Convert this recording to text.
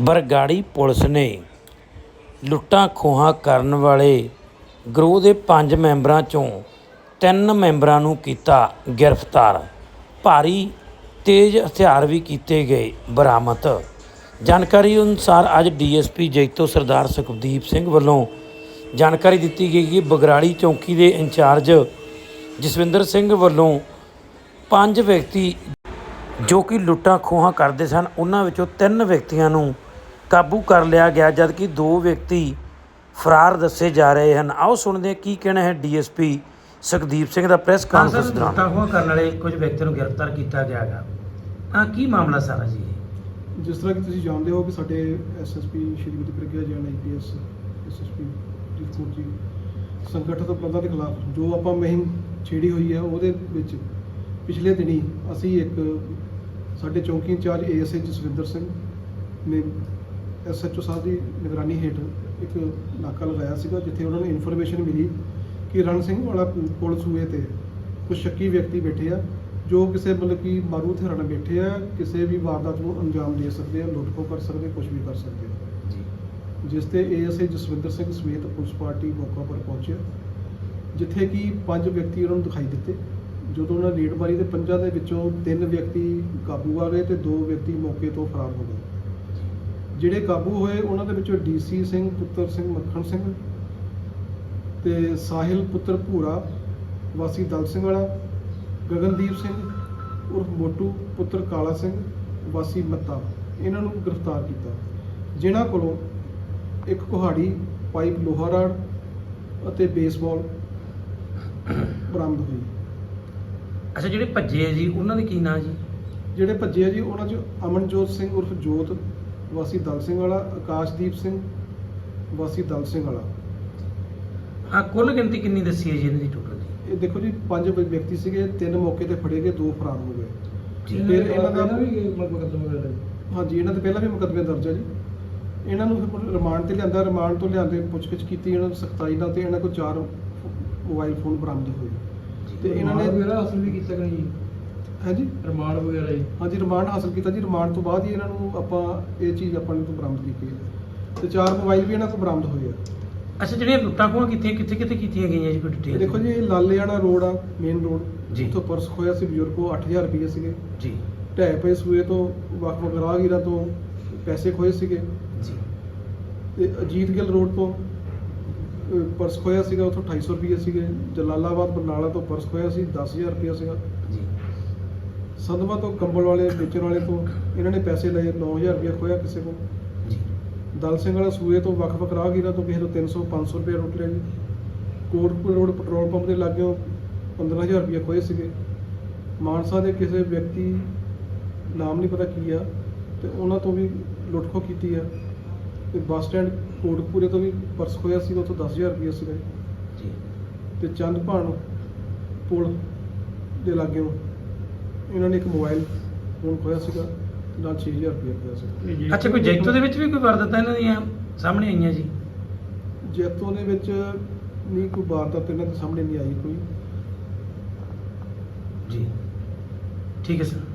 Bargari police ਨੇ ਲੁੱਟਾਂ ਖੋਹਾਂ ਕਰਨ ਵਾਲੇ ਗਰੋਹ ਦੇ ਪੰਜ ਮੈਂਬਰਾਂ ਚੋਂ ਤਿੰਨ ਮੈਂਬਰਾਂ ਨੂੰ ਕੀਤਾ ਗ੍ਰਿਫਤਾਰ। ਭਾਰੀ ਤੇਜ਼ ਹਥਿਆਰ ਵੀ ਕੀਤੇ ਗਏ ਬਰਾਮਦ। ਜਾਣਕਾਰੀ ਅਨੁਸਾਰ ਅੱਜ ਡੀਐਸਪੀ ਜੈਤੋ ਸਰਦਾਰ ਸੁਖਦੀਪ ਸਿੰਘ ਵੱਲੋਂ ਜਾਣਕਾਰੀ ਦਿੱਤੀ ਗਈ ਕਿ ਬਗਰਾੜੀ ਚੌਂਕੀ ਦੇ ਇੰਚਾਰਜ ਜਸਵਿੰਦਰ ਸਿੰਘ ਵੱਲੋਂ ਪੰਜ ਵਿਅਕਤੀ ਜੋ ਕਿ ਲੁੱਟਾਂ ਖੋਹਾਂ ਕਰਦੇ ਸਨ ਉਹਨਾਂ ਵਿੱਚੋਂ ਤਿੰਨ ਵਿਅਕਤੀਆਂ ਨੂੰ ਕਾਬੂ ਕਰ ਲਿਆ ਗਿਆ ਜਦਕਿ ਦੋ ਵਿਅਕਤੀ ਫਰਾਰ ਦੱਸੇ ਜਾ ਰਹੇ ਹਨ। ਆਓ ਸੁਣਦੇ ਹਾਂ ਕੀ ਕਹਿਣਾ ਹੈ ਡੀਐਸਪੀ ਸੁਖਦੀਪ ਸਿੰਘ ਦਾ ਪ੍ਰੈਸ ਕਾਨਫਰੰਸ ਦੌਰਾਨ। ਲੁੱਟਾਂ ਖੋਹਾਂ ਕਰਨ ਵਾਲੇ ਕੁਝ ਵਿਅਕਤੀਆਂ ਨੂੰ ਗ੍ਰਿਫਤਾਰ ਕੀਤਾ ਗਿਆ ਹੈਗਾ ਆ ਕੀ ਮਾਮਲਾ ਸਾਰਾ ਜੀ? ਜਿਸ ਤਰ੍ਹਾਂ ਕਿ ਤੁਸੀਂ ਜਾਣਦੇ ਹੋ ਕਿ ਸਾਡੇ SSP Shrimati Pragya Jain IPS SSP Jeetpur ji ਸੰਗਠਿਤ ਅਪਰਾਧਾਂ ਦੇ ਖਿਲਾਫ ਜੋ ਆਪਾਂ ਮੁਹਿੰਮ ਛੇੜੀ ਹੋਈ ਹੈ ਉਹਦੇ ਵਿੱਚ ਪਿਛਲੇ ਦਿਨੀ ਅਸੀਂ ਇੱਕ ਸਾਡੇ ਚੌਂਕੀ ਇੰਚਾਰਜ ਏਐਸਏ ਜਸਵਿੰਦਰ ਸਿੰਘ ਨੇ ਐਸਐਚਓ ਸਾਹਿਬ ਦੀ ਨਿਗਰਾਨੀ ਹੇਠ ਇੱਕ ਨਾਕਾ ਲਗਾਇਆ ਸੀਗਾ ਜਿੱਥੇ ਉਹਨਾਂ ਨੂੰ ਇਨਫੋਰਮੇਸ਼ਨ ਮਿਲੀ ਕਿ ਰਣ ਸਿੰਘ ਵਾਲਾ ਪੁਲ ਸੂਏ ਤੇ ਕੁਝ ਸ਼ੱਕੀ ਵਿਅਕਤੀ ਬੈਠੇ ਆ ਜੋ ਕਿਸੇ ਮਤਲਬ ਕਿ ਮਾਰੂ ਹਥਿਆਰਾਂ ਬੈਠੇ ਆ ਕਿਸੇ ਵੀ ਵਾਰਦਾਤ ਨੂੰ ਅੰਜਾਮ ਦੇ ਸਕਦੇ ਆ ਲੁੱਟ ਖੋਹ ਕਰ ਸਕਦੇ ਕੁਝ ਵੀ ਕਰ ਸਕਦੇ ਆ। ਜਿਸ ਤੇ ਏਐਸਏ ਜਸਵਿੰਦਰ ਸਿੰਘ ਸਮੇਤ ਪੁਲਿਸ ਪਾਰਟੀ ਮੌਕਾ ਪਰ ਪਹੁੰਚਿਆ ਜਿੱਥੇ ਕਿ ਪੰਜ ਵਿਅਕਤੀ ਉਹਨਾਂ ਨੂੰ ਦਿਖਾਈ ਦਿੱਤੇ। ਜਦੋਂ ਉਹਨਾਂ ਲੀਡ ਮਾਰੀ ਤੇ ਪੰਜਾਂ ਦੇ ਵਿੱਚੋਂ ਤਿੰਨ ਵਿਅਕਤੀ ਕਾਬੂ ਆ ਗਏ ਤੇ ਦੋ ਵਿਅਕਤੀ ਮੌਕੇ ਤੋਂ ਫਰਾਰ ਹੋ ਗਏ। ਜਿਹੜੇ ਕਾਬੂ ਹੋਏ, ਉਹਨਾਂ ਦੇ ਵਿੱਚੋਂ ਡੀਸੀ ਸਿੰਘ, ਪੁੱਤਰ ਸਿੰਘ ਮੱਖਣ ਸਿੰਘ ਤੇ ਸਾਹਿਲ ਪੁੱਤਰ ਭੂਰਾ, ਵਾਸੀ ਦਲ ਸਿੰਘ ਵਾਲਾ, ਗਗਨਦੀਪ ਸਿੰਘ, ਉਰਫ ਮੋਟੂ, ਪੁੱਤਰ ਕਾਲਾ ਸਿੰਘ, ਵਾਸੀ ਮੱਤਾ। ਇਹਨਾਂ ਨੂੰ ਗ੍ਰਿਫਤਾਰ ਕੀਤਾ। ਜਿਨ੍ਹਾਂ ਕੋਲੋਂ ਇੱਕ ਕੁਹਾੜੀ, ਪਾਈਪ ਲੋਹਾ ਰਾੜ ਅਤੇ ਬੇਸਬਾਲ ਬਰਾਮਦ ਹੋਈ। ਅੱਛਾ ਜਿਹੜੇ ਭੱਜੇ ਆ ਜੀ ਉਹਨਾਂ ਦੇ ਕੀ ਨਾਂ ਜੀ? ਜਿਹੜੇ ਭੱਜੇ ਆ ਜੀ ਉਹਨਾਂ 'ਚ ਅਮਨਜੋਤ ਸਿੰਘ ਉਰਫ ਜੋਤ ਵਾਸੀ ਦਲ ਸਿੰਘ ਵਾਲਾ ਆਕਾਸ਼ਦੀਪ ਸਿੰਘ ਵਾਸੀ ਦਲ ਸਿੰਘ ਵਾਲਾ। ਆ ਕੁੱਲ ਗਿਣਤੀ ਕਿੰਨੀ ਦੱਸੀ ਹੈ ਜੀ ਇਹਨਾਂ ਦੀ ਟੋਟਲ ਜੀ? ਇਹ ਦੇਖੋ ਜੀ ਪੰਜ ਵਿ- ਵਿਅਕਤੀ ਸੀਗੇ ਤਿੰਨ ਮੌਕੇ ਤੇ ਫੜੇ ਗਏ ਦੋ ਫਰਾਰ ਹੋ ਗਏ। ਜੀ। ਫਿਰ ਇਹਨਾਂ ਦਾ ਮੁਕੱਦਮਾ ਹਾਂਜੀ ਇਹਨਾਂ ਤੇ ਪਹਿਲਾਂ ਵੀ ਮੁਕੱਦਮੇ ਦਰਜ ਹੈ ਜੀ। ਇਹਨਾਂ ਨੂੰ ਫਿਰ ਰਿਮਾਂਡ ਤੇ ਲਿਆਂਦਾ ਰਿਮਾਂਡ ਤੋਂ ਲਿਆਂਦੇ ਪੁੱਛਗਿੱਛ ਕੀਤੀ ਇਹਨਾਂ ਨੂੰ ਸਖਤਾਈ ਨਾਲ ਤੇ ਇਹਨਾਂ ਕੋਲ ਚਾਰ ਮੋਬਾਈਲ ਫੋਨ ਬਰਾਮਦ ਹੋਏ। ਤੇ ਇਹਨਾਂ ਨੇ ਵਗੈਰਾ ਹਾਸਲ ਵੀ ਕੀਤਾ ਕਿ ਨਹੀਂ? ਹਾਂਜੀ? ਰਿਮਾਂਡ ਵਗੈਰਾ ਜੀ ਹਾਂਜੀ ਰਿਮਾਂਡ ਹਾਸਲ ਕੀਤਾ ਜੀ। ਰਿਮਾਂਡ ਤੋਂ ਬਾਅਦ ਹੀ ਇਹਨਾਂ ਨੂੰ ਆਪਾਂ ਇਹ ਚੀਜ਼ ਆਪਾਂ ਨੇ ਤੋਂ ਬਰਾਮਦ ਕੀਤੀ ਹੈ। ਤੇ ਚਾਰ ਮੋਬਾਈਲ ਵੀ ਇਹਨਾਂ ਤੋਂ ਬਰਾਮਦ ਹੋਏ ਆ। ਅੱਛਾ ਜਿਹੜੀਆਂ ਲੁੱਟਾਂ ਖੋਹਾਂ ਕੀਤੀਆਂ ਕਿੱਥੇ ਕਿੱਥੇ ਕੀਤੀਆਂ ਗਈਆਂ ਜੀ ਕੋਈ ਇਹ ਡਿਟੇਲ ਦੇਖੋ ਜੀ ਇਹ ਲਾਲੇਆਣਾ ਰੋਡ ਆ ਮੇਨ ਰੋਡ ਜੀ। ਉੱਥੋਂ ਪਰਸ ਖੋਇਆ ਸੀ ਬਜ਼ੁਰਗ ਕੋ 8000 ਰੁਪਏ ਸੀਗੇ। ਜੀ। ਢਹਿ ਪਏ ਸੂਏ ਤੋਂ ਵੱਖ ਵੱਖ ਰਾਹਗੀਰਾਂ ਤੋਂ ਪੈਸੇ ਖੋਏ ਸੀਗੇ। ਜੀ। ਤੇ ਅਜੀਤ ਗਿੱਲ ਰੋਡ ਤੋਂ ਪਰਸ ਖੋਇਆ ਸੀਗਾ ਉੱਥੋਂ 250 ਰੁਪਏ ਸੀਗੇ। ਜਲਾਲਾਬਾਦ ਬਰਨਾਲਾ ਤੋਂ ਪਰਸ ਖੋਇਆ ਸੀ 10000 ਰੁਪਏ ਸੀਗਾ। ਜੀ। ਸੰਧਵਾ ਤੋਂ ਕੰਬਲ ਵਾਲੇ ਵੇਚਣ ਵਾਲੇ ਤੋਂ ਇਹਨਾਂ ਨੇ ਪੈਸੇ ਲਏ 9000 ਰੁਪਏ ਖੋਇਆ ਕਿਸੇ ਕੋਲ। ਜੀ। ਦਲ ਸਿੰਘ ਵਾਲਾ ਸੂਏ ਤੋਂ ਵੱਖ-ਵੱਖ ਰਾਹਗੀਰਾਂ ਤੋਂ ਕਿਸੇ ਤੋਂ 300 500 ਰੁਪਏ ਲੁੱਟ ਲਿਆ ਜੀ। ਕੋਟਪੁਰ ਰੋਡ ਪੈਟਰੋਲ ਪੰਪ ਦੇ ਲਾਗੇ 15000 ਰੁਪਏ ਖੋਏ ਸੀਗੇ। ਮਾਨਸਾ ਦੇ ਕਿਸੇ ਵਿਅਕਤੀ ਨਾਮ ਨਹੀਂ ਪਤਾ ਕੀ ਆ ਤੇ ਉਹਨਾਂ ਤੋਂ ਵੀ ਲੁੱਟ ਖੋਹ ਕੀਤੀ ਆ। ਤੇ ਬੱਸ ਸਟੈਂਡ ਕੋਟਪੁਰੇ ਤੋਂ ਵੀ ਪਰਸ ਖੋਇਆ ਸੀਗਾ ਉੱਥੋਂ 10000 ਰੁਪਏ ਸੀਗਾ ਜੀ। ਜੀ। ਤੇ ਚੰਦਪਾਣ ਪੁਲ ਦੇ ਲਾਗੇ ਇਹਨਾਂ ਨੇ ਇੱਕ ਮੋਬਾਈਲ ਫੋਨ ਖੋਇਆ ਸੀਗਾ ਤੇ ਨਾਲ 6000 ਰੁਪਏ ਖੋਇਆ ਸੀਗਾ ਅੱਛਾ ਕੋਈ ਜੈਤੋ ਦੇ ਵਿੱਚ ਵੀ ਕੋਈ ਵਾਰਦਾਤਾਂ ਇਹਨਾਂ ਦੀਆਂ? ਸਾਹਮਣੇ ਆਈਆਂ ਜੀ। ਜੈਤੋ ਦੇ ਵਿੱਚ ਨਹੀਂ ਕੋਈ ਵਾਰਦਾਤ ਇਹਨਾਂ ਦੇ ਸਾਹਮਣੇ ਨਹੀਂ ਆਈ ਕੋਈ। ਜੀ। ਠੀਕ ਹੈ ਸਰ।